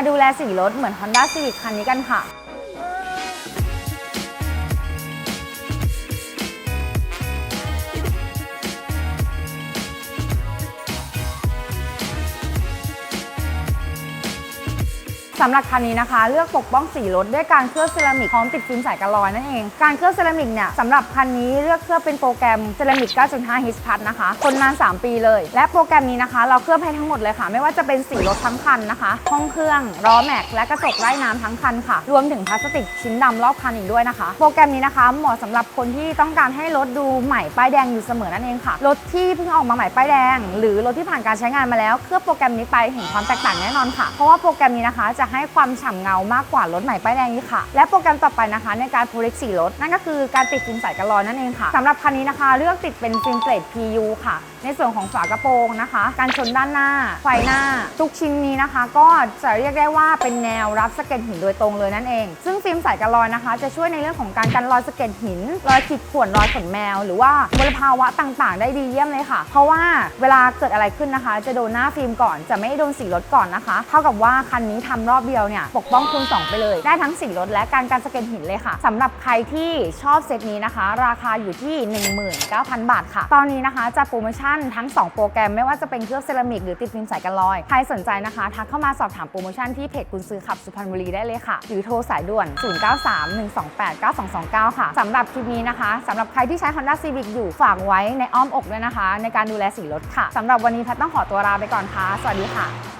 มาดูแลสีรถเหมือน Honda Civic คันนี้กันค่ะ สำหรับคันนี้นะคะ เลือกปกป้องสีรถด้วยการเคลือบเซรามิกพร้อมติดฟิล์มใสกันรอยนั่นเอง การเคลือบเซรามิกเนี่ยสำหรับคันนี้เลือกเคลือบเป็นโปรแกรมเซรามิก 9.5 h p a t นะคะทนนาน 3 ปีเลย และโปรแกรมนี้นะคะ เราเคลือบให้ทั้งหมดเลยค่ะ ไม่ว่าจะเป็นสีรถทั้งคันนะคะห้องเครื่องล้อแม็กและกระจกไร้น้ำทั้งคันค่ะ รวมถึงพลาสติกชิ้นดำรอบคันอีกด้วยนะคะ โปรแกรมนี้นะคะ เหมาะสำหรับคนที่ต้องการให้รถดูใหม่ป้ายแดงอยู่เสมอนั่นเองค่ะรถที่เพิ่งออกมาใหม่ป้ายแดง หรือรถที่ผ่านการใช้งานมาแล้วเคลือบโปรแกรมนี้ไปเห็นความแตกต่างแน่นอนค่ะ เพราะว่าโปรแกรมนี้นะคะจะให้ความฉ่ำเงามากกว่ารถใหม่ป้ายแดงนี้ค่ะ และโปรแกรมต่อไปนะคะ ในการ protect สีรถนั่นก็คือการติดฟิล์มใสกันรอยนั่นเองค่ะสำหรับคันนี้นะคะ เลือกติดเป็นฟิล์มเกรด PU ค่ะ ในส่วนของฝากระโปรงนะคะ การชนด้านหน้า ไฟหน้า ทุกชิ้นนี้นะคะ ก็จะเรียกได้ว่าเป็นแนวรับสเก็ดหินโดยตรงเลยนั่นเอง ซึ่งฟิล์มใสกันรอยนะคะ จะช่วยในเรื่องของการกันรอยสเก็ดหินรอยขีดข่วนรอยขนแมว หรือว่ามลภาวะต่างๆ ได้ดีเยี่ยมเลยค่ะ เพราะว่าเวลาเกิดอะไรขึ้นนะคะ จะโดนหน้าฟิล์มก่อน จะไม่โดนสีรถก่อนนะคะ เท่ากับว่าคันนี้ทำรอบเดียวเนี่ยปกป้องคูณสองไปเลย ได้ทั้งสีรถและการกันสเก็ดหินเลยค่ะสำหรับใครที่ชอบเซตนี้นะคะ ราคาอยู่ที่ 19,000 บาทค่ะ ตอนนี้นะคะจะโปรโมชั่นทั้ง 2 โปรแกรมไม่ว่าจะเป็นเคลือบเซรามิกหรือติดฟิล์มใสกันรอย ใครสนใจนะคะ ทักเข้ามาสอบถามโปรโมชั่นที่เพจกุญซื้อขับสุพรรณบุรีได้เลยค่ะ หรือโทรสายด่วน 0931289229 ค่ะสำหรับคลิปนี้นะคะสำหรับใครที่ใช้ Honda Civic อยู่ฝากไว้ในอ้อมอกด้วยนะคะ ในการดูแลสีรถค่ะสำหรับวันนี้แพทต้องขอตัวลาไปก่อนค่ะ สวัสดีค่ะ